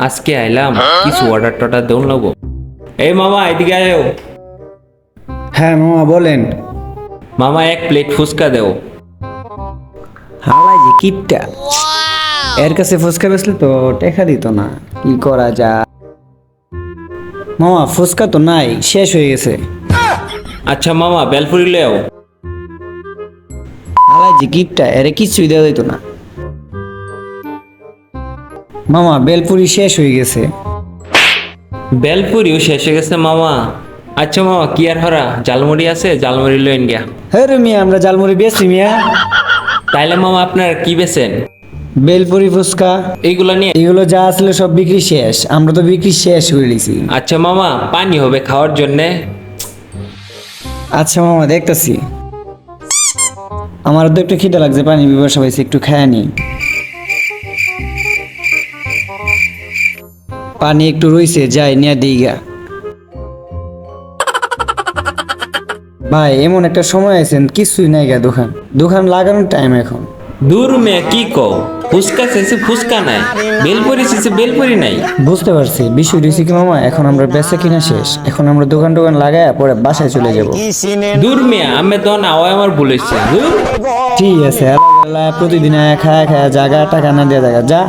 আজকে আইলাম কিছু অর্ডার টর্ডার দেউন লাগবো। এই মামা এদিকে আয়ো। হ্যাঁ মামা বলেন। মামা এক প্লেট ফুচকা দেও। হালাই যে কিপটা। এর কাছে ফুচকা বেসলে তো টেকা দিত না। কি করা যা মামা ফুচকা তো নাই শেষ হয়ে গেছে। আচ্ছা মামা বেলপুরি লেও। হালাই যে কিপটা এর কিছুই দেওয়া দিত না। মামা বেলপুরি শেষ হয়ে গেছে। বেলপুরিও শেষ হয়ে গেছে মামা। আচ্ছা মামা কি আর হরা? জালমুড়ি আছে জালমুড়ি লইন গিয়া। হ্যাঁ রে মিয়া আমরা জালমুড়ি বেচছি মিয়া। তাইলে মামা আপনার কি বেছেন বেলপুরি ফুচকা। এইগুলা নিয়ে? এগুলো যা আসলে সব বিক্রি শেষ। আমরা তো বিক্রি শেষ করে দিছি। আচ্ছা মামা পানি হবে খাওয়ার জন্যে। আচ্ছা মামা দেখতেছি। আমার তো একটু খিদে লাগছে পানি বিবসা পাইছি একটু খায় নি। পানি একটু রইছে যাই নিয়ে দিই গা ভাই এমন একটা সময় আছেন কিছুই নাই গা দোকান। দোকান লাগানোর টাইম এখন। দূর মেয়ে কি কও? ফুচকা শেষে ফুচকা নাই বেলপুরি শেষে বেলপুরি নাই। বুঝতে পারছি বিষয় রয়েছে কি মামা এখন আমরা বেচা কিনা শেষ। এখন আমরা দোকান টোকান লাগায় পরে বাসায় চলে যাব। দূর মেয়ে আমি তো না আমার বলেছে দূর? ঠিক আছে এলা প্রতিদিন আয়া খায়া খায়া জায়গা টাকা না দিয়ে জায়গা যা।